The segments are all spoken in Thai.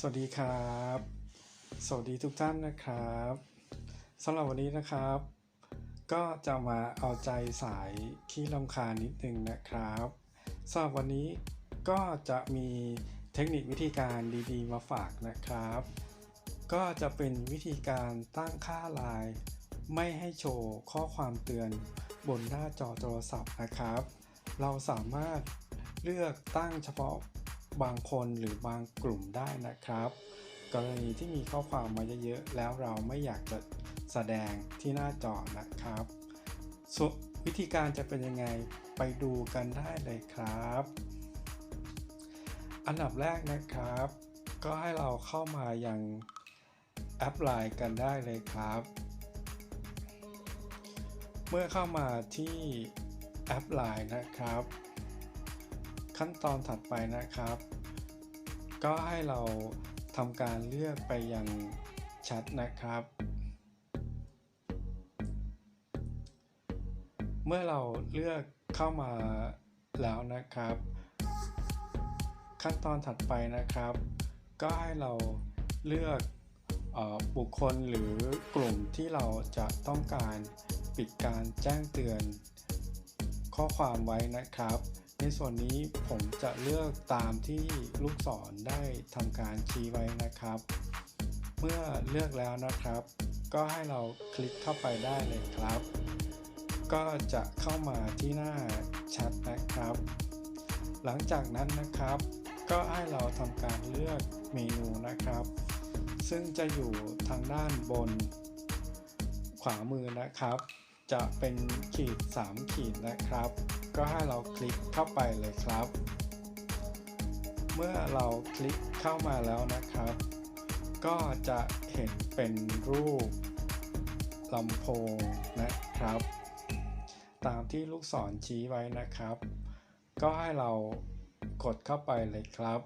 สวัสดีครับ สวัสดีทุกท่านนะครับสำหรับวันนี้นะครับ ก็จะมาเอาใจสายขี้ลำคาญนิดนึงนะครับสำหรับวันนี้ก็จะมีเทคนิควิธีการดีๆ มาฝากนะครับ ก็จะเป็นวิธีการตั้งค่าไลน์ไม่ให้โชว์ข้อความเตือนบนหน้าจอโทรศัพท์นะครับ เราสามารถเลือกตั้งเฉพาะ บางคนหรือบางกลุ่มได้นะครับ กรณีที่มีข้อความมาเยอะๆแล้วเราไม่อยากจะแสดงที่หน้าจอนะครับวิธีการจะเป็นยังไงไปดูกันได้เลยครับ อันดับแรกนะครับ ก็ให้เราเข้ามาอยังแอปไลน์กันได้เลยครับ เมื่อเข้ามาที่แอปไลน์นะครับ ขั้นตอนถัดไปนะครับ ก็ให้เราทำการเลือกไปยังแชทนะครับ เมื่อเราเลือกเข้ามาแล้วนะครับ ขั้นตอนถัดไปนะครับ ก็ให้เราเลือกออบุคคลหรือกลุ่มที่เราจะต้องการปิดการแจ้งเตือนข้อความไว้นะครับ ในส่วนนี้ผมจะเลือกตามที่ลูกศรได้ทำการชี้ไว้นะครับ เมื่อเลือกแล้วนะครับ ก็ให้เราคลิกเข้าไปได้เลยครับ ก็จะเข้ามาที่หน้าแชทนะครับ หลังจากนั้นนะครับ ก็ให้เราทำการเลือกเมนูนะครับ ซึ่งจะอยู่ทางด้านบน ขวามือนะครับ จะเป็นขีด 3 ขีดนะครับ ก็ให้เราคลิกเข้าไปเลยครับ เมื่อเราคลิกเข้ามาแล้วนะครับ ก็จะเห็นเป็นรูปลำโพงนะครับ ตามที่ลูกศรชี้ไว้นะครับ ก็ให้เรากดเข้าไปเลยครับ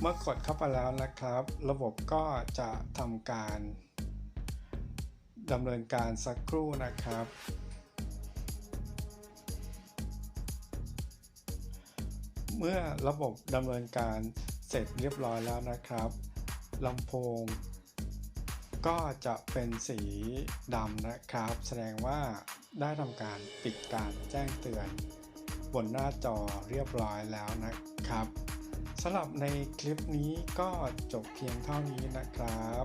เมื่อกดเข้าไปแล้วนะครับ ระบบก็จะทำการ ดำเนินการสักครู่นะครับ เมื่อระบบดำเนินการเสร็จเรียบร้อยแล้วนะครับลำโพง ก็จะเป็นสีดำนะครับ แสดงว่าได้ทำการปิดการแจ้งเตือน บนหน้าจอเรียบร้อยแล้วนะครับสำหรับในคลิปนี้ก็จบเพียงเท่านี้นะครับ